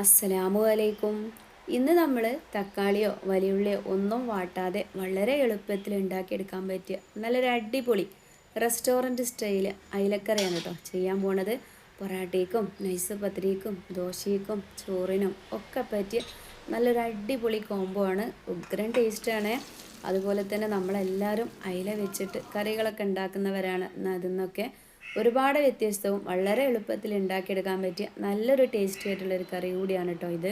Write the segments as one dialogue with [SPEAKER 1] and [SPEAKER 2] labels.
[SPEAKER 1] അസ്സലാമു അലൈക്കും. ഇന്ന് നമ്മൾ തക്കാളിയോ വലിയുള്ളിയോ ഒന്നും വാട്ടാതെ വളരെ എളുപ്പത്തിൽ ഉണ്ടാക്കിയെടുക്കാൻ പറ്റിയ നല്ലൊരു അടിപൊളി റെസ്റ്റോറന്റ് സ്റ്റൈൽ അയിലക്കറിയാണ് കേട്ടോ. ചെയ്യാൻ പോണത് പൊറാട്ടയ്ക്കും നൈസ് പത്രിക്കും ദോശയ്ക്കും ചോറിനും ഒക്കെ പറ്റിയ നല്ലൊരു അടിപൊളി കോംബോ ആണ്. ഉഗ്രൻ ടേസ്റ്റാണ് അതുപോലെ തന്നെ നമ്മളെല്ലാവരും അയില വെച്ചിട്ട് കറികളൊക്കെ ഉണ്ടാക്കുന്നവരാണ് അതിന്നൊക്കെ ഒരുപാട് വ്യത്യസ്തവും വളരെ എളുപ്പത്തിൽ ഉണ്ടാക്കിയെടുക്കാൻ പറ്റിയ നല്ലൊരു ടേസ്റ്റി ആയിട്ടുള്ള ഒരു കറി കൂടിയാണ് കേട്ടോ ഇത്.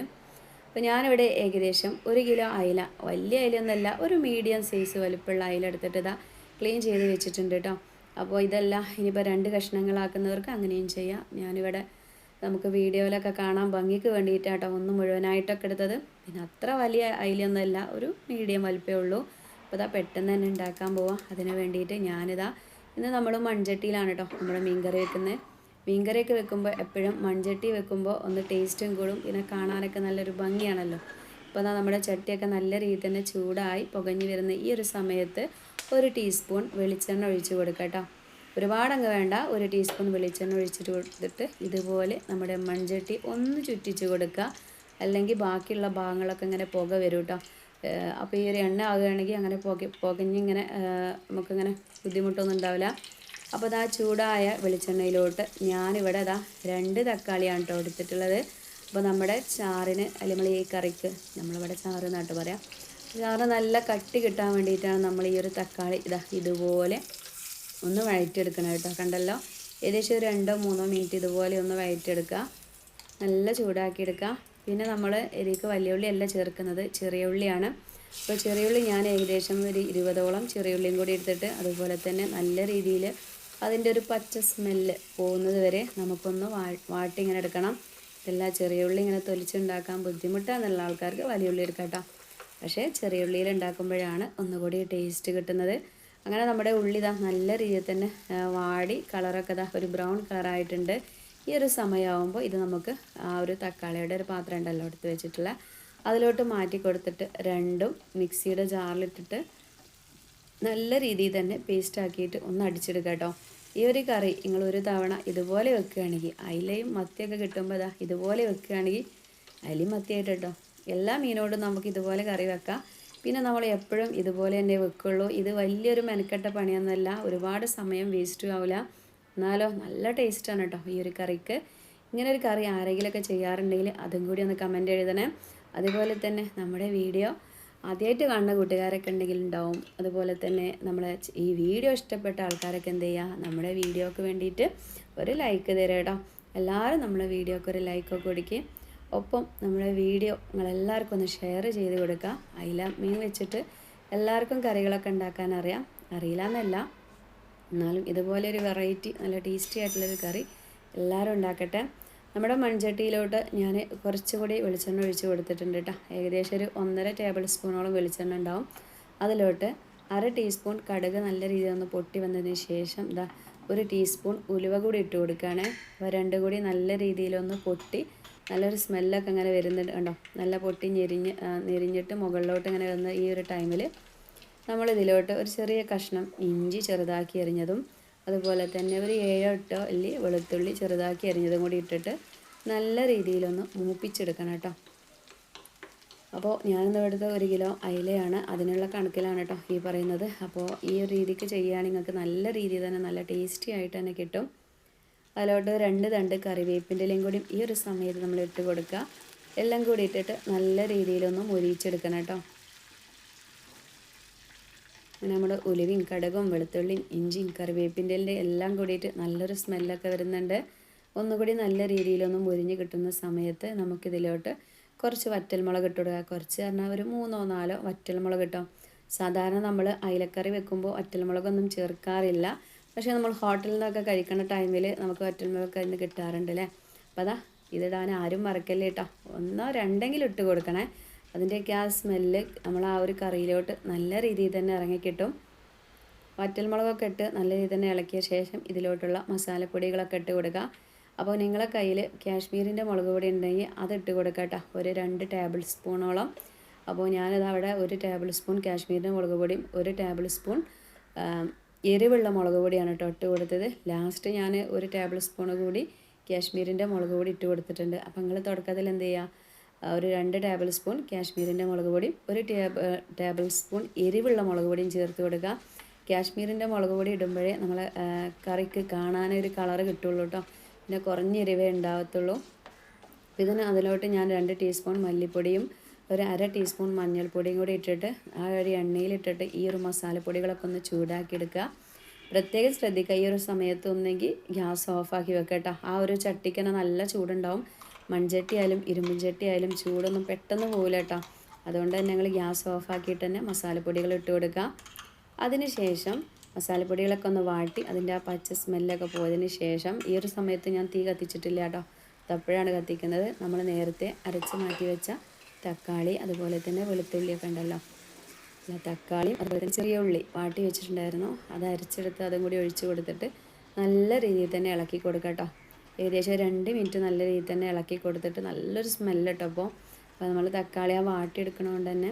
[SPEAKER 1] അപ്പോൾ ഞാനിവിടെ ഏകദേശം ഒരു കിലോ അയില വലിയ അയിലൊന്നുമല്ല ഒരു മീഡിയം സൈസ് വലുപ്പമുള്ള അയില എടുത്തിട്ട് ഇതാ ക്ലീൻ ചെയ്ത് വെച്ചിട്ടുണ്ട് കേട്ടോ അപ്പോൾ ഇതെല്ലാം ഇനിയിപ്പോൾ രണ്ട് കഷ്ണങ്ങളാക്കുന്നവർക്ക് അങ്ങനെയും ചെയ്യാം. ഞാനിവിടെ നമുക്ക് വീഡിയോയിലൊക്കെ കാണാൻ ഭംഗിക്ക് വേണ്ടിയിട്ടാട്ടോ ഒന്ന് മുഴുവനായിട്ടൊക്കെ എടുത്തത്. പിന്നെ അത്ര വലിയ അയിലൊന്നുമല്ല ഒരു മീഡിയം വലിപ്പമേ ഉള്ളൂ. അപ്പോൾ ഇതാ പെട്ടെന്ന് തന്നെ ഉണ്ടാക്കാൻ പോവാം. അതിന് വേണ്ടിയിട്ട് ഞാനിതാ ഇന്ന് നമ്മൾ മൺചട്ടിയിലാണ് കേട്ടോ നമ്മുടെ മീൻകറി വെക്കുന്നത്. മീൻകറിയൊക്കെ വെക്കുമ്പോൾ എപ്പോഴും മൺചട്ടി വെക്കുമ്പോൾ ഒന്ന് ടേസ്റ്റും കൂടും. പിന്നെ കാണാനൊക്കെ നല്ലൊരു ഭംഗിയാണല്ലോ. എന്നാൽ നമ്മുടെ ചട്ടിയൊക്കെ നല്ല രീതിയിൽ തന്നെ ചൂടായി പുകഞ്ഞു വരുന്ന ഈ ഒരു സമയത്ത് ഒരു ടീസ്പൂൺ വെളിച്ചെണ്ണ ഒഴിച്ച് കൊടുക്കുക കേട്ടോ ഒരുപാടങ്ങ് വേണ്ട. ഒരു ടീസ്പൂൺ വെളിച്ചെണ്ണ ഒഴിച്ചിട്ട് കൊടുത്തിട്ട് ഇതുപോലെ നമ്മുടെ മൺചട്ടി ഒന്ന് ചുറ്റിച്ച് കൊടുക്കുക. അല്ലെങ്കിൽ ബാക്കിയുള്ള ഭാഗങ്ങളൊക്കെ ഇങ്ങനെ പുക വരും കേട്ടോ അപ്പോൾ ഈ ഒരു എണ്ണ ആകുകയാണെങ്കിൽ അങ്ങനെ പുക പുകഞ്ഞിങ്ങനെ നമുക്കിങ്ങനെ ബുദ്ധിമുട്ടൊന്നും ഉണ്ടാവില്ല. അപ്പോൾ അതാ ചൂടായ വെളിച്ചെണ്ണയിലോട്ട് ഞാനിവിടെ അതാ രണ്ട് തക്കാളിയാണ് കേട്ടോ എടുത്തിട്ടുള്ളത്. അപ്പോൾ നമ്മുടെ ചാറിന് അല്ലെങ്കിൽ ഈ കറിക്ക് നമ്മളിവിടെ ചാറ് എന്നാട്ട് പറയാം. ചാറ് നല്ല കട്ടി കിട്ടാൻ വേണ്ടിയിട്ടാണ് നമ്മൾ ഈ ഒരു തക്കാളി ഇതാ ഇതുപോലെ ഒന്ന് വഴറ്റിയെടുക്കണം കേട്ടോ കണ്ടല്ലോ? ഏകദേശം രണ്ടോ മൂന്നോ മിനിറ്റ് ഇതുപോലെ ഒന്ന് വഴറ്റിയെടുക്കുക. നല്ല ചൂടാക്കിയെടുക്കുക. പിന്നെ നമ്മൾ ഇതിലേക്ക് വലിയ ഉള്ളി അല്ല ചേർക്കുന്നത് ചെറിയ ഉള്ളിയാണ് അപ്പോൾ ചെറിയ ഉള്ളി ഞാൻ ഏകദേശം ഒരു ഇരുപതോളം ചെറിയ ഉള്ളിയും കൂടി എടുത്തിട്ട് അതുപോലെ തന്നെ നല്ല രീതിയിൽ അതിന്റെ ഒരു പച്ച സ്മെല്ല് പോകുന്നത് വരെ നമുക്കൊന്ന് വാട്ടി ഇങ്ങനെ എടുക്കണം. ഇതെല്ലാം ചെറിയ ഉള്ളി ഇങ്ങനെ തൊലിച്ചുണ്ടാക്കാൻ ബുദ്ധിമുട്ടാണെന്നുള്ള ആൾക്കാർക്ക് വലിയ ഉള്ളി എടുക്കാം പക്ഷേ ചെറിയ ഉള്ളിയിൽ ഉണ്ടാക്കുമ്പോഴാണ് ഒന്നുകൂടി ടേസ്റ്റ് കിട്ടുന്നത്. അങ്ങനെ നമ്മുടെ ഉള്ളി ഇതാ നല്ല രീതിയിൽ തന്നെ വാടി കളറൊക്കെ ഇതാ ഒരു ബ്രൗൺ കളറായിട്ടുണ്ട്. ഈ ഒരു സമയമാകുമ്പോൾ ഇത് നമുക്ക് ആ ഒരു തക്കാളിയുടെ ഒരു പാത്രം ഉണ്ടല്ലോ എടുത്ത് വെച്ചിട്ടുള്ള അതിലോട്ട് മാറ്റി കൊടുത്തിട്ട് രണ്ടും മിക്സിയുടെ ജാറിലിട്ടിട്ട് നല്ല രീതിയിൽ തന്നെ പേസ്റ്റ് ആക്കിയിട്ട് ഒന്ന് അടിച്ചെടുക്കുക കേട്ടോ. ഈ ഒരു കറി നിങ്ങൾ ഒരു തവണ ഇതുപോലെ വെക്കുകയാണെങ്കിൽ അയിലയും മത്തിയൊക്കെ കിട്ടുമ്പോൾ ഇതാ ഇതുപോലെ വെക്കുകയാണെങ്കിൽ അയിലയും മത്തിയായിട്ട് കേട്ടോ. എല്ലാ മീനോടും നമുക്ക് ഇതുപോലെ കറി വെക്കാം. പിന്നെ നമ്മൾ എപ്പോഴും ഇതുപോലെ തന്നെ വെക്കുള്ളൂ. ഇത് വലിയൊരു മെനക്കെട്ട പണിയൊന്നുമല്ല ഒരുപാട് സമയം വേസ്റ്റും ആവില്ല എന്നാലോ നല്ല ടേസ്റ്റാണ് കേട്ടോ ഈ ഒരു കറിക്ക്. ഇങ്ങനെ ഒരു കറി ആരെങ്കിലുമൊക്കെ ചെയ്യാറുണ്ടെങ്കിൽ അതും കൂടി ഒന്ന് കമന്റ് എഴുതണേ. അതുപോലെ തന്നെ നമ്മുടെ വീഡിയോ ആദ്യമായിട്ട് കാണുന്ന കൂട്ടുകാരൊക്കെ ഉണ്ടെങ്കിൽ ഉണ്ടാവും. അതുപോലെ തന്നെ നമ്മളെ ഈ വീഡിയോ ഇഷ്ടപ്പെട്ട ആൾക്കാരൊക്കെ എന്ത് ചെയ്യുക നമ്മുടെ വീഡിയോക്ക് വേണ്ടിയിട്ട് ഒരു ലൈക്ക് തരാം കേട്ടോ എല്ലാവരും നമ്മുടെ വീഡിയോക്ക് ഒരു ലൈക്കൊക്കെ കൊടുക്കുക ഒപ്പം നമ്മുടെ വീഡിയോ നിങ്ങളെല്ലാവർക്കും ഒന്ന് ഷെയർ ചെയ്ത് കൊടുക്കുക അയില മീൻ വെച്ചിട്ട് എല്ലാവർക്കും കറികളൊക്കെ ഉണ്ടാക്കാൻ അറിയാം. അറിയില്ല എന്നല്ല. എന്നാലും ഇതുപോലെ ഒരു വെറൈറ്റി നല്ല ടേസ്റ്റി ആയിട്ടുള്ളൊരു കറി എല്ലാവരും ഉണ്ടാക്കട്ടെ. നമ്മുടെ മൺചട്ടിയിലോട്ട് ഞാൻ കുറച്ചുകൂടി വെളിച്ചെണ്ണ ഒഴിച്ച് കൊടുത്തിട്ടുണ്ട് കേട്ടോ ഏകദേശം ഒരു ഒന്നര ടേബിൾ സ്പൂണോളം വെളിച്ചെണ്ണ ഉണ്ടാവും. അതിലോട്ട് അര ടീസ്പൂൺ കടുക് നല്ല രീതിയിൽ ഒന്ന് പൊട്ടി വന്നതിന് ശേഷം ഇതാ ഒരു ടീസ്പൂൺ ഉലുവ കൂടി ഇട്ട് കൊടുക്കുകയാണ്. അപ്പോൾ രണ്ടും കൂടി നല്ല രീതിയിലൊന്ന് പൊട്ടി നല്ലൊരു സ്മെല്ലൊക്കെ അങ്ങനെ വരുന്നുണ്ട്. കണ്ടോ? നല്ല പൊട്ടി ഞെരിഞ്ഞ് ഞെരിഞ്ഞിട്ട് മുകളിലോട്ട് ഇങ്ങനെ വരുന്ന ഈ ഒരു ടൈമിൽ നമ്മൾ ഇതിലോട്ട് ഒരു ചെറിയ കഷ്ണം ഇഞ്ചി ചെറുതാക്കി എറിഞ്ഞതും അതുപോലെ തന്നെ ഒരു ഏഴോ എട്ടോ അല്ലി വെളുത്തുള്ളി ചെറുതാക്കി എറിഞ്ഞതും കൂടി ഇട്ടിട്ട് നല്ല രീതിയിലൊന്ന് മൂപ്പിച്ചെടുക്കണം കേട്ടോ. അപ്പോൾ ഞാനിന്ന് എടുത്ത ഒരു കിലോ അയിലയാണ്. അതിനുള്ള കണക്കിലാണ് കേട്ടോ ഈ പറയുന്നത്. അപ്പോൾ ഈ ഒരു രീതിക്ക് ചെയ്യുകയാണെങ്കിൽ നിങ്ങൾക്ക് നല്ല രീതിയിൽ തന്നെ നല്ല ടേസ്റ്റി ആയിട്ട് തന്നെ കിട്ടും. അതിലോട്ട് രണ്ട് തണ്ട് കറിവേപ്പിന്റെ ഇലയും കൂടി ഈ ഒരു സമയത്ത് നമ്മൾ ഇട്ട് കൊടുക്കുക. എല്ലാം കൂടി ഇട്ടിട്ട് നല്ല രീതിയിലൊന്ന് മുരിച്ചെടുക്കണം കേട്ടോ. നമ്മുടെ ഉലുവയും കടകും വെളുത്തുള്ളിയും ഇഞ്ചിയും കറിവേപ്പിന്റെ എല്ലാം കൂടിയിട്ട് നല്ലൊരു സ്മെല്ലൊക്കെ വരുന്നുണ്ട്. ഒന്നുകൂടി നല്ല രീതിയിലൊന്നും മുരിഞ്ഞ് കിട്ടുന്ന സമയത്ത് നമുക്കിതിലോട്ട് കുറച്ച് വറ്റൽമുളക് ഇട്ട് കൊടുക്കുക. കുറച്ച് പറഞ്ഞാൽ ഒരു മൂന്നോ നാലോ വറ്റൽമുളക് കിട്ടും സാധാരണ നമ്മൾ അയിലക്കറി വെക്കുമ്പോൾ വറ്റൽമുളകൊന്നും ചേർക്കാറില്ല. പക്ഷേ നമ്മൾ ഹോട്ടലിൽ നിന്നൊക്കെ കഴിക്കുന്ന ടൈമിൽ നമുക്ക് വറ്റൽമുളക് അതിന് കിട്ടാറുണ്ട് അല്ലേ? അപ്പോൾ അതാ ഇതിടാൻ ആരും മറക്കല്ലേ കേട്ടോ. ഒന്നോ രണ്ടെങ്കിലും ഇട്ട് കൊടുക്കണേ. അതിന്റെയൊക്കെ ആ സ്മെല്ല് നമ്മൾ ആ ഒരു കറിയിലോട്ട് നല്ല രീതിയിൽ തന്നെ ഇറങ്ങിക്കിട്ടും. വറ്റൽമുളകൊക്കെ ഇട്ട് നല്ല രീതിയിൽ തന്നെ ഇളക്കിയ ശേഷം ഇതിലോട്ടുള്ള മസാലപ്പൊടികളൊക്കെ ഇട്ട് കൊടുക്കുക. അപ്പോൾ നിങ്ങളെ കയ്യിൽ കാശ്മീരിന്റെ മുളക് പൊടി ഉണ്ടെങ്കിൽ അത് ഇട്ട് കേട്ടോ. ഒരു രണ്ട് ടേബിൾ സ്പൂണോളം അപ്പോൾ ഞാനത് അവിടെ ഒരു ടേബിൾ സ്പൂൺ കാശ്മീരിന്റെ മുളക് പൊടിയും ഒരു ടേബിൾ സ്പൂൺ എരിവുള്ള മുളക് പൊടിയാണ് കേട്ടോ ഇട്ട് കൊടുത്തത്. ലാസ്റ്റ് ഞാൻ ഒരു ടേബിൾ സ്പൂൺ കൂടി കാശ്മീരിന്റെ മുളക് പൊടി ഇട്ട് കൊടുത്തിട്ടുണ്ട്. അപ്പോൾ നിങ്ങൾ തുടക്കത്തിൽ എന്ത് ചെയ്യുക? ഒരു രണ്ട് ടേബിൾ സ്പൂൺ കാശ്മീരിന്റെ മുളക് പൊടിയും ഒരു ടേബിൾ സ്പൂൺ എരിവുള്ള മുളക് പൊടിയും ചേർത്ത് കൊടുക്കുക. കാശ്മീരിന്റെ മുളക് പൊടി ഇടുമ്പോഴേ നമ്മൾ കറിക്ക് കാണാനൊരു കളറ് കിട്ടുള്ളൂ കേട്ടോ പിന്നെ കുറഞ്ഞ എരിവേ ഉണ്ടാവത്തുള്ളൂ. ഇതിന് അതിലോട്ട് ഞാൻ രണ്ട് ടീസ്പൂൺ മല്ലിപ്പൊടിയും ഒരു അര ടീസ്പൂൺ മഞ്ഞൾപ്പൊടിയും കൂടി ഇട്ടിട്ട് ആ ഒരു എണ്ണയിലിട്ടിട്ട് ഈ ഒരു മസാലപ്പൊടികളൊക്കെ ഒന്ന് ചൂടാക്കിയെടുക്കുക. പ്രത്യേകം ശ്രദ്ധിക്കുക. ഈ ഒരു സമയത്ത് ഒന്നെങ്കിൽ ഗ്യാസ് ഓഫാക്കി വെക്കട്ടോ ആ ഒരു ചട്ടിക്കന്നെ നല്ല ചൂടുണ്ടാവും. മൺചട്ടി ആയാലും ആയാലും ചൂടൊന്നും പെട്ടെന്ന് പോകില്ല കേട്ടോ. അതുകൊണ്ട് തന്നെ ഞങ്ങൾ ഗ്യാസ് ഓഫാക്കിയിട്ട് തന്നെ മസാലപ്പൊടികൾ ഇട്ട് കൊടുക്കുക. അതിനുശേഷം മസാലപ്പൊടികളൊക്കെ ഒന്ന് വാട്ടി അതിന്റെ ആ പച്ച സ്മെല്ലൊക്കെ പോയതിന് ശേഷം ഈ ഒരു സമയത്ത് ഞാൻ തീ കത്തിച്ചിട്ടില്ല കേട്ടോ. തപ്പോഴാണ് കത്തിക്കുന്നത്. നമ്മൾ നേരത്തെ അരച്ച് മാറ്റി വെച്ച തക്കാളി അതുപോലെ തന്നെ വെളുത്തുള്ളിയൊക്കെ ഉണ്ടല്ലോ. തക്കാളിയും അതുപോലെ തന്നെ ചെറിയ ഉള്ളി വാട്ടി വെച്ചിട്ടുണ്ടായിരുന്നു. അത് അരച്ചെടുത്ത് അതും കൂടി ഒഴിച്ച് കൊടുത്തിട്ട് നല്ല രീതിയിൽ തന്നെ ഇളക്കി കൊടുക്കാം കേട്ടോ. ഏകദേശം രണ്ട് മിനിറ്റ് നല്ല രീതിയിൽ തന്നെ ഇളക്കി കൊടുത്തിട്ട് നല്ലൊരു സ്മെല്ല് കേട്ടോ അപ്പോൾ. അപ്പോൾ നമ്മൾ തക്കാളി ആ വാട്ടിയെടുക്കണതുകൊണ്ട് തന്നെ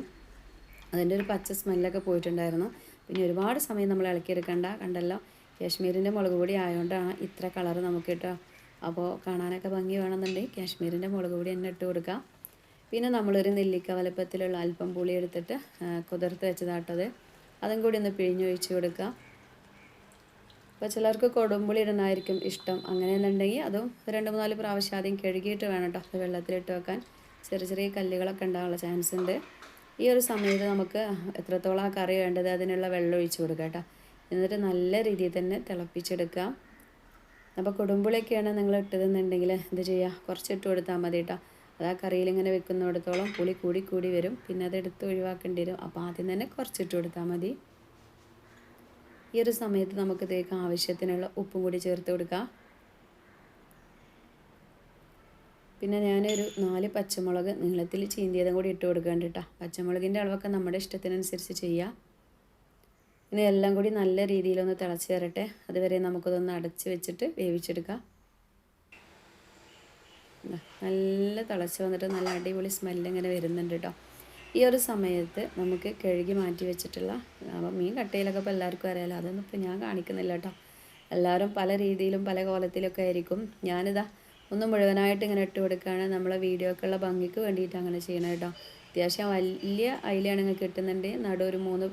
[SPEAKER 1] അതിന്റെ ഒരു പച്ച സ്മെല്ലൊക്കെ പോയിട്ടുണ്ടായിരുന്നു. പിന്നെ ഒരുപാട് സമയം നമ്മൾ ഇളക്കിയെടുക്കണ്ട. കണ്ടല്ലോ? കാശ്മീരിന്റെ മുളക് പൊടി ആയതുകൊണ്ടാണ് ഇത്ര കളർ നമുക്ക് കിട്ടുക. അപ്പോൾ കാണാനൊക്കെ ഭംഗി വേണമെന്നുണ്ടെങ്കിൽ കാശ്മീരിന്റെ മുളക് പൊടി തന്നെ ഇട്ട് കൊടുക്കുക പിന്നെ നമ്മളൊരു നെല്ലിക്ക വലുപ്പത്തിലുള്ള അല്പം പുളി എടുത്തിട്ട് കുതിർത്ത് വെച്ചതാട്ടത് അതും. കൂടി ഒന്ന് പിഴിഞ്ഞൊഴിച്ച് കൊടുക്കുക അപ്പോൾ ചിലർക്ക് കൊടുമ്പുളി ഇടണമായിരിക്കും ഇഷ്ടം. അങ്ങനെയെന്നുണ്ടെങ്കിൽ അതും രണ്ട് മൂന്നാൽ പ്രാവശ്യം ആദ്യം കഴുകിയിട്ട് വേണം കേട്ടോ. വെള്ളത്തിലിട്ട് വെക്കാൻ. ചെറിയ ചെറിയ കല്ലുകളൊക്കെ ഉണ്ടാകാനുള്ള ചാൻസ് ഉണ്ട്. ഈ ഒരു സമയത്ത് നമുക്ക് എത്രത്തോളം ആ കറി വേണ്ടത് അതിനുള്ള വെള്ളം ഒഴിച്ചു കൊടുക്കുക കേട്ടോ. എന്നിട്ട് നല്ല രീതിയിൽ തന്നെ തിളപ്പിച്ചെടുക്കുക. അപ്പോൾ കൊടുമ്പുളിയൊക്കെയാണ് നിങ്ങൾ ഇട്ടതെന്നുണ്ടെങ്കിൽ എന്ത് ചെയ്യുക? കുറച്ച് ഇട്ട് കൊടുത്താൽ മതി കേട്ടോ. അത് ആ കറിയിൽ ഇങ്ങനെ വെക്കുന്നിടത്തോളം പുളി കൂടി കൂടി വരും. പിന്നെ അത് എടുത്ത് ഒഴിവാക്കേണ്ടി വരും. അപ്പോൾ ആദ്യം തന്നെ കുറച്ചിട്ട് കൊടുത്താൽ മതി. ഈ ഒരു സമയത്ത് നമുക്ക് ഇതേക്ക് ആവശ്യത്തിനുള്ള ഉപ്പും കൂടി ചേർത്ത് കൊടുക്കുക പിന്നെ ഞാനൊരു നാല് പച്ചമുളക് നീളത്തിൽ ചീന്തിയതും കൂടി ഇട്ട് കൊടുക്കേണ്ട കേട്ടോ പച്ചമുളകിന്റെ അളവൊക്കെ നമ്മുടെ ഇഷ്ടത്തിനനുസരിച്ച് ചെയ്യാം. ഇനി എല്ലാം കൂടി നല്ല രീതിയിലൊന്ന് തിളച്ച് തരട്ടെ അതുവരെ നമുക്കതൊന്ന് അടച്ച് വെച്ചിട്ട് വേവിച്ചെടുക്കാം. നല്ല തിളച്ച് വന്നിട്ട് നല്ല അടിപൊളി സ്മെല്ലിങ്ങനെ വരുന്നുണ്ട് കേട്ടോ ഈ ഒരു സമയത്ത് നമുക്ക് കഴുകി മാറ്റി വെച്ചിട്ടുള്ള അപ്പം മീൻ കട്ടയിലൊക്കെ ഇപ്പോൾ എല്ലാവർക്കും അറിയാലോ അതൊന്നും ഇപ്പോൾ ഞാൻ കാണിക്കുന്നില്ല കേട്ടോ. എല്ലാവരും പല രീതിയിലും പല കോലത്തിലൊക്കെ ആയിരിക്കും. ഞാനിതാ ഒന്ന് മുഴുവനായിട്ട് ഇങ്ങനെ ഇട്ട് കൊടുക്കുകയാണ് നമ്മളെ വീഡിയോക്കുള്ള ഭംഗിക്ക് വേണ്ടിയിട്ട് അങ്ങനെ ചെയ്യണം കേട്ടോ. അത്യാവശ്യം വലിയ അയിലാണ് നിങ്ങൾക്ക് കിട്ടുന്നുണ്ട്. നടു ഒരു മൂന്ന്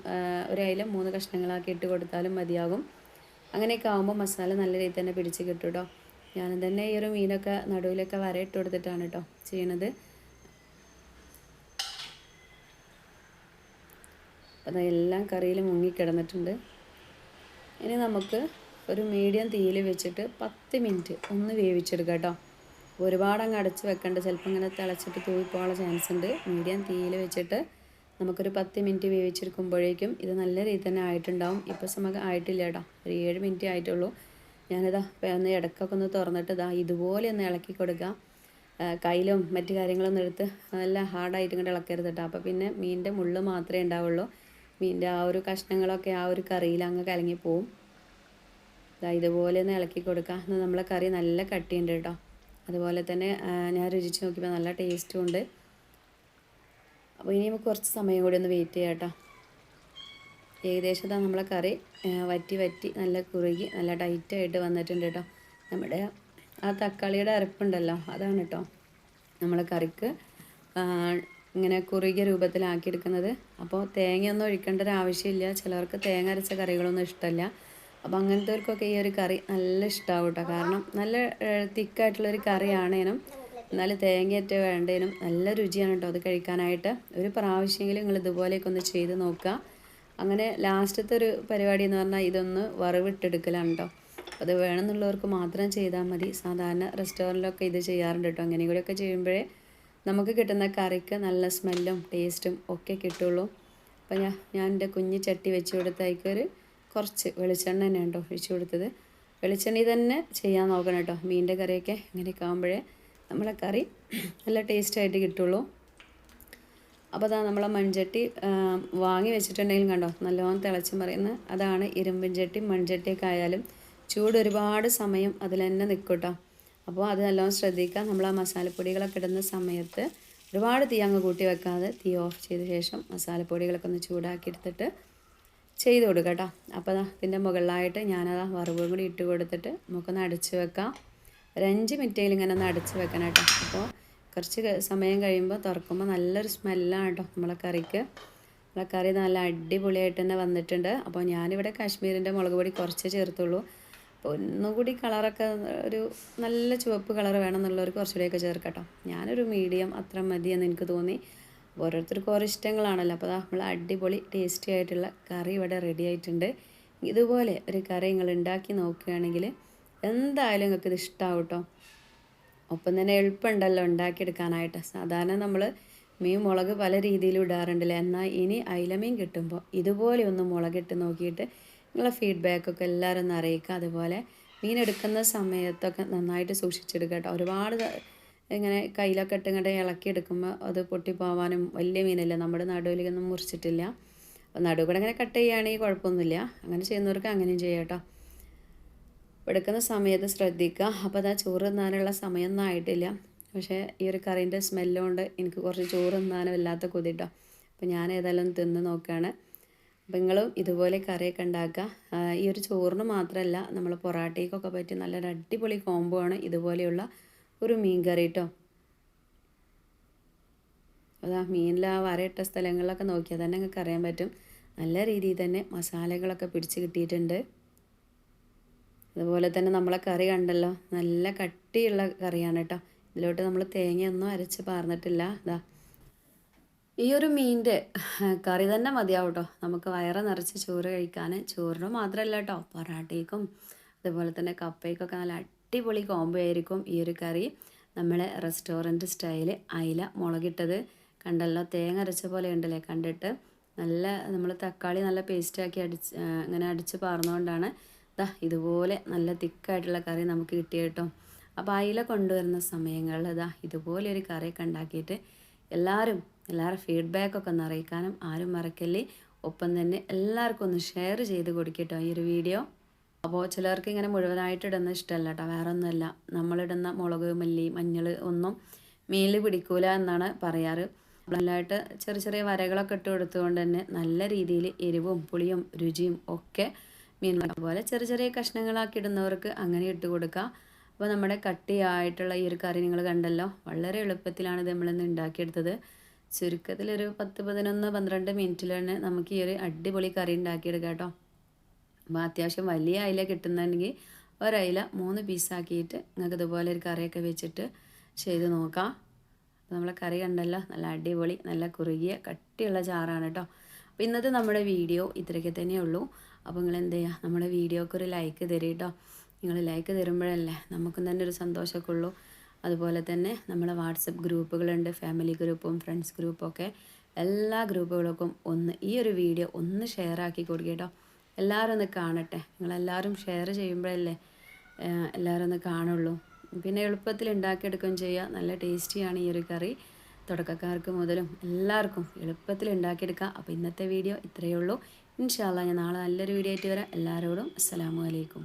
[SPEAKER 1] ഒരു അയില മൂന്ന് കഷ്ണങ്ങളാക്കി ഇട്ട് കൊടുത്താലും മതിയാകും. അങ്ങനെയൊക്കെ ആകുമ്പോൾ മസാല നല്ല രീതിയിൽ തന്നെ പിടിച്ച് കിട്ടും കേട്ടോ. ഞാൻ തന്നെ ഈ ഒരു മീനൊക്കെ നടുവിലൊക്കെ വരയിട്ട് കൊടുത്തിട്ടാണ് കേട്ടോ ചെയ്യണത്. അപ്പം എല്ലാം കറിയിൽ മുങ്ങിക്കിടന്നിട്ടുണ്ട് ഇനി നമുക്ക് ഒരു മീഡിയം തീയിൽ വെച്ചിട്ട് പത്ത് മിനിറ്റ് ഒന്ന് വേവിച്ചെടുക്കാം കേട്ടോ. ഒരുപാട് അങ്ങ് അടച്ച് വെക്കേണ്ട. ചിലപ്പോൾ ഇങ്ങനെ തിളച്ചിട്ട് തൂവിപ്പോകാനുള്ള ചാൻസ് ഉണ്ട്. മീഡിയം തീയിൽ വെച്ചിട്ട് നമുക്കൊരു പത്ത് മിനിറ്റ് വേവിച്ചെടുക്കുമ്പോഴേക്കും ഇത് നല്ല രീതി തന്നെ ആയിട്ടുണ്ടാവും. ഇപ്പോൾ നമുക്ക് ആയിട്ടില്ല കേട്ടോ. ഒരു ഏഴ് മിനിറ്റ് ആയിട്ടുള്ളൂ. ഞാനിതാ ഒന്ന് ഇടക്കൊക്കെ ഒന്ന് തുറന്നിട്ട് ഇതാ ഇതുപോലെ ഒന്ന് ഇളക്കി കൊടുക്കുക. കയ്യിലും മറ്റു കാര്യങ്ങളൊന്നും എടുത്ത് നല്ല ഹാർഡായിട്ട് ഇങ്ങോട്ട് ഇളക്കരുത് കേട്ടോ. അപ്പോൾ പിന്നെ മീനിന്റെ മുള്ള് മാത്രമേ ഉണ്ടാവുള്ളൂ. മീനിന്റെ ആ ഒരു കഷ്ണങ്ങളൊക്കെ ആ ഒരു കറിയിൽ അങ്ങ് കലങ്ങി പോവും. ഇതാ ഇതുപോലെ ഒന്ന് ഇളക്കി കൊടുക്കുക എന്നാൽ നമ്മളെ കറി നല്ല കട്ടിയുണ്ട് കേട്ടോ. അതുപോലെ തന്നെ ഞാൻ രുചിച്ച് നോക്കിയപ്പോൾ നല്ല ടേസ്റ്റും ഉണ്ട്. അപ്പോൾ ഇനി നമുക്ക് കുറച്ച് സമയം കൂടി ഒന്ന് വെയിറ്റ് ചെയ്യാം കേട്ടോ. ഏകദേശം നമ്മളെ കറി വറ്റി വറ്റി നല്ല കുറുകി നല്ല ടൈറ്റായിട്ട് വന്നിട്ടുണ്ട് കേട്ടോ. നമ്മുടെ ആ തക്കാളിയുടെ അരപ്പുണ്ടല്ലോ അതാണ് കേട്ടോ നമ്മളെ കറിക്ക് ഇങ്ങനെ കുറുകിയ രൂപത്തിലാക്കി എടുക്കുന്നത് അപ്പോൾ തേങ്ങയൊന്നും ഒഴിക്കേണ്ട ഒരു ആവശ്യമില്ല ചിലർക്ക് തേങ്ങ അരച്ച കറികളൊന്നും ഇഷ്ടമല്ല അപ്പോൾ അങ്ങനത്തെവർക്കൊക്കെ ഈ ഒരു കറി നല്ല ഇഷ്ടമാവും കേട്ടോ കാരണം നല്ല തിക്കായിട്ടുള്ളൊരു കറിയാണേനും എന്നാൽ തേങ്ങയറ്റ വേണ്ടേനും നല്ല രുചിയാണ് കേട്ടോ അത് കഴിക്കാനായിട്ട്. ഒരു പ്രാവശ്യമെങ്കിലും നിങ്ങൾ ഇതുപോലെയൊക്കെ ഒന്ന് ചെയ്ത് നോക്കുക. അങ്ങനെ ലാസ്റ്റത്തെ ഒരു പരിപാടി എന്ന് പറഞ്ഞാൽ ഇതൊന്ന് വറവിട്ടെടുക്കലാണ് കേട്ടോ അത് വേണമെന്നുള്ളവർക്ക് മാത്രം ചെയ്താൽ മതി. സാധാരണ റെസ്റ്റോറന്റിലൊക്കെ ഇത് ചെയ്യാറുണ്ട് കേട്ടോ. അങ്ങനെ കൂടെയൊക്കെ ചെയ്യുമ്പോഴേ നമുക്ക് കിട്ടുന്ന കറിക്ക് നല്ല സ്മെല്ലും ടേസ്റ്റും ഒക്കെ കിട്ടുള്ളൂ. അപ്പോൾ ഞാൻ ഞാൻ എന്റെ കുഞ്ഞ് ചട്ടി വെച്ച് കൊടുത്തയക്കൊരു കുറച്ച് വെളിച്ചെണ്ണ തന്നെ കേട്ടോ ഒഴിച്ച് കൊടുത്തത്. വെളിച്ചെണ്ണ തന്നെ ചെയ്യാൻ നോക്കണം കേട്ടോ. മീനിന്റെ കറിയൊക്കെ ഇങ്ങനെയൊക്കെ ആകുമ്പോഴേ നമ്മളെ കറി നല്ല ടേസ്റ്റായിട്ട് കിട്ടുള്ളൂ. അപ്പോൾ അതാ നമ്മളെ മൺചട്ടി വാങ്ങി വെച്ചിട്ടുണ്ടെങ്കിൽ കണ്ടോ നല്ലോണം തിളച്ച് മറിയുന്ന അതാണ് ഇരുമ്പിൻ ചട്ടി. മൺചട്ടിയൊക്കെ ആയാലും ചൂട് ഒരുപാട് സമയം അതിൽ തന്നെ നിൽക്കും അപ്പോൾ അത് നല്ലോണം ശ്രദ്ധിക്കുക. നമ്മൾ ആ മസാലപ്പൊടികളൊക്കെ ഇടുന്ന സമയത്ത് ഒരുപാട് തീ അങ്ങ് കൂട്ടി വെക്കാതെ തീ ഓഫ് ചെയ്ത ശേഷം മസാലപ്പൊടികളൊക്കെ ഒന്ന് ചൂടാക്കി എടുത്തിട്ട് ചെയ്ത് കൊടുക്കുക കേട്ടോ. അപ്പോൾ ഇതിന്റെ മുകളിലായിട്ട് ഞാനത് വറവും കൂടി ഇട്ട് കൊടുത്തിട്ട് നമുക്കൊന്ന് അടച്ച് വെക്കാം. ഒരു അഞ്ച് മിനിറ്റെങ്കിലും ഇങ്ങനെ ഒന്ന് അടച്ച് വെക്കണം കേട്ടോ. അപ്പോൾ കുറച്ച് സമയം കഴിയുമ്പോൾ തുറക്കുമ്പോൾ നല്ലൊരു സ്മെല്ലാണ് കേട്ടോ നമ്മളെ കറിക്ക്. നമ്മളെ കറി നല്ല അടിപൊളിയായിട്ട് തന്നെ വന്നിട്ടുണ്ട്. അപ്പോൾ ഞാനിവിടെ കാശ്മീരിന്റെ മുളക് പൊടി കുറച്ച് ചേർത്തുള്ളൂ. അപ്പോൾ ഒന്നുകൂടി കളറൊക്കെ ഒരു നല്ല ചുവപ്പ് കളർ വേണമെന്നുള്ളവർ കുറച്ചുകൂടിയൊക്കെ ചേർക്കട്ടോ. ഞാനൊരു മീഡിയം അത്ര മതിയെന്ന് എനിക്ക് തോന്നി. ഓരോരുത്തർക്കും ഓരോ ഇഷ്ടങ്ങളാണല്ലോ. അപ്പോൾ നമ്മൾ അടിപൊളി ടേസ്റ്റി ആയിട്ടുള്ള കറി ഇവിടെ റെഡി ആയിട്ടുണ്ട്. ഇതുപോലെ ഒരു കറി നിങ്ങൾ ഉണ്ടാക്കി നോക്കുകയാണെങ്കിൽ എന്തായാലും നിങ്ങൾക്ക് ഇത് ഇഷ്ടമാവും ഒപ്പം തന്നെ എളുപ്പമുണ്ടല്ലോ ഉണ്ടാക്കിയെടുക്കാനായിട്ട്. സാധാരണ നമ്മൾ മീൻ മുളക് പല രീതിയിലും ഇടാറുണ്ടല്ലേ? എന്നാൽ ഇനി അയിലമീൻ കിട്ടുമ്പോൾ ഇതുപോലെ ഒന്ന് മുളകിട്ട് നോക്കിയിട്ട് നിങ്ങളെ ഫീഡ്ബാക്കൊക്കെ എല്ലാവരും ഒന്ന് അറിയിക്കുക. അതുപോലെ മീൻ എടുക്കുന്ന സമയത്തൊക്കെ നന്നായിട്ട് സൂക്ഷിച്ചെടുക്കുക കേട്ടോ. ഒരുപാട് ഇങ്ങനെ കയ്യിലൊക്കെ ഇട്ട് ഇങ്ങോട്ട് ഇളക്കി എടുക്കുമ്പോൾ അത് പൊട്ടിപ്പോവാനും വലിയ മീനല്ല. നമ്മുടെ നടുവിലേക്കൊന്നും മുറിച്ചിട്ടില്ല. നടുവ് കൂടെ ഇങ്ങനെ കട്ട് ചെയ്യുകയാണെങ്കിൽ കുഴപ്പമൊന്നുമില്ല. അങ്ങനെ ചെയ്യുന്നവർക്ക് അങ്ങനെയും ചെയ്യാം കേട്ടോ. എടുക്കുന്ന സമയത്ത് ശ്രദ്ധിക്കുക. അപ്പോൾ അതാ ചോറ് തിന്നാനുള്ള സമയമൊന്നും ആയിട്ടില്ല. പക്ഷേ ഈ ഒരു കറീന്റെ സ്മെല്ലുകൊണ്ട് എനിക്ക് കുറച്ച് ചോറ് തിന്നാനും വല്ലാത്ത കൊതി കേട്ടോ അപ്പോൾ ഞാൻ ഏതായാലും തിന്ന് നോക്കുകയാണ്. അപ്പോൾ നിങ്ങളും ഇതുപോലെ കറിയൊക്കെ ഉണ്ടാക്കുക. ഈ ഒരു ചോറിന് മാത്രമല്ല നമ്മൾ പൊറാട്ടയ്ക്കൊക്കെ പറ്റിയ നല്ലൊരു അടിപൊളി കോംബോ ആണ് ഇതുപോലെയുള്ള ഒരു മീൻ കറി കേട്ടോ അതാ മീനിൽ ആ വരയിട്ട സ്ഥലങ്ങളിലൊക്കെ നോക്കിയാൽ തന്നെ നിങ്ങൾക്ക് അറിയാൻ പറ്റും. നല്ല രീതിയിൽ തന്നെ മസാലകളൊക്കെ പിടിച്ച് കിട്ടിയിട്ടുണ്ട്. അതുപോലെ തന്നെ നമ്മളെ കറി കണ്ടല്ലോ നല്ല കട്ടിയുള്ള കറിയാണ് കേട്ടോ ഇതിലോട്ട് നമ്മൾ തേങ്ങയൊന്നും അരച്ച് പാർന്നിട്ടില്ല. ഇതാ ഈ ഒരു മീനിന്റെ കറി തന്നെ മതിയാവും കേട്ടോ നമുക്ക് വയറ് നിറച്ച് ചോറ് കഴിക്കാൻ ചോറിന് മാത്രമല്ല കേട്ടോ പൊറാട്ടയ്ക്കും അതുപോലെ തന്നെ കപ്പയ്ക്കൊക്കെ നല്ല അടിപൊളി കോംബോ ആയിരിക്കും ഈ ഒരു കറി. നമ്മളെ റെസ്റ്റോറന്റ് സ്റ്റൈൽ അയില മുളകിട്ടത് കണ്ടല്ലോ തേങ്ങ അരച്ച പോലെ ഉണ്ടല്ലേ കണ്ടിട്ട്. നല്ല നമ്മൾ തക്കാളി നല്ല പേസ്റ്റാക്കി അടിച്ച് അങ്ങനെ അടിച്ച് പാർന്നുകൊണ്ടാണ് ദാ ഇതുപോലെ നല്ല തിക്കായിട്ടുള്ള കറി നമുക്ക് കിട്ടിയ കേട്ടോ. അപ്പോൾ അയില കൊണ്ടുവരുന്ന സമയങ്ങളിൽ ഇതാ ഇതുപോലെ ഒരു കറിയൊക്കെ ഉണ്ടാക്കിയിട്ട് എല്ലാവരും എല്ലാവരുടെ ഫീഡ്ബാക്കൊക്കെ ഒന്ന് അറിയിക്കാനും ആരും മറക്കല്ലേ. ഒപ്പം തന്നെ എല്ലാവർക്കും ഒന്ന് ഷെയർ ചെയ്ത് കൊടുക്കട്ടോ ഈ ഒരു വീഡിയോ അപ്പോൾ ചിലർക്ക് ഇങ്ങനെ മുഴുവനായിട്ട് ഇടുന്ന ഇഷ്ടമല്ല കേട്ടോ വേറെ ഒന്നുമല്ല നമ്മളിടുന്ന മുളക് മല്ലി മഞ്ഞൾ ഒന്നും മീനിൽ പിടിക്കൂല എന്നാണ് പറയാറ്. നല്ലതായിട്ട് ചെറിയ ചെറിയ വരകളൊക്കെ ഇട്ട് കൊടുത്തുകൊണ്ട് തന്നെ നല്ല രീതിയിൽ എരിവും പുളിയും രുചിയും ഒക്കെ മീൻ പോലെ ചെറിയ ചെറിയ കഷ്ണങ്ങളാക്കി ഇടുന്നവർക്ക് അങ്ങനെ ഇട്ട് കൊടുക്കുക അപ്പോൾ നമ്മുടെ കട്ടിയായിട്ടുള്ള ഈ ഒരു കറി നിങ്ങൾ കണ്ടല്ലോ വളരെ എളുപ്പത്തിലാണ് ഇത് നമ്മളിന്ന് ഉണ്ടാക്കിയെടുത്തത്. ചുരുക്കത്തിലൊരു പത്ത് പതിനൊന്ന് പന്ത്രണ്ട് മിനിറ്റിലാണ് തന്നെ നമുക്ക് ഈ ഒരു അടിപൊളി കറി ഉണ്ടാക്കിയെടുക്കാം കേട്ടോ. അപ്പോൾ അത്യാവശ്യം വലിയ അയില കിട്ടുന്നുണ്ടെങ്കിൽ ഒരയില മൂന്ന് പീസാക്കിയിട്ട് നിങ്ങൾക്ക് ഇതുപോലെ ഒരു കറിയൊക്കെ വെച്ചിട്ട് ചെയ്ത് നോക്കാം. നമ്മളെ കറി കണ്ടല്ലോ നല്ല അടിപൊളി നല്ല കുറുകിയ കട്ടിയുള്ള ചാറാണ് കേട്ടോ. അപ്പോൾ ഇന്നത്തെ നമ്മുടെ വീഡിയോ ഇത്രയൊക്കെ തന്നെയുള്ളൂ അപ്പോൾ നിങ്ങൾ എന്ത് ചെയ്യുക നമ്മുടെ വീഡിയോക്ക് ഒരു ലൈക്ക് തരും കേട്ടോ. നിങ്ങൾ ലൈക്ക് തരുമ്പോഴല്ലേ നമുക്കും തന്നെ ഒരു സന്തോഷമൊക്കെ ഉള്ളൂ. അതുപോലെ തന്നെ നമ്മളെ വാട്സപ്പ് ഗ്രൂപ്പുകളുണ്ട് ഫാമിലി ഗ്രൂപ്പും ഫ്രണ്ട്സ് ഗ്രൂപ്പും ഒക്കെ എല്ലാ ഗ്രൂപ്പുകൾക്കും ഒന്ന് ഈ ഒരു വീഡിയോ ഒന്ന് ഷെയർ ആക്കി കൊടുക്കുക കേട്ടോ. എല്ലാവരും ഒന്ന് കാണട്ടെ. നിങ്ങളെല്ലാവരും ഷെയർ ചെയ്യുമ്പോഴല്ലേ എല്ലാവരും ഒന്ന് കാണുള്ളൂ. പിന്നെ എളുപ്പത്തിൽ ഉണ്ടാക്കിയെടുക്കുകയും ചെയ്യുക. നല്ല ടേസ്റ്റിയാണ് ഈ ഒരു കറി. തുടക്കക്കാർക്ക് മുതലും എല്ലാവർക്കും എളുപ്പത്തിൽ ഉണ്ടാക്കിയെടുക്കുക. അപ്പോൾ ഇന്നത്തെ വീഡിയോ ഇത്രയേ ഉള്ളൂ. ഇൻഷാല്ല ഞാൻ നാളെ നല്ലൊരു വീഡിയോ ആയിട്ട് വരാം. എല്ലാവരോടും അസ്സാം അലൈക്കും.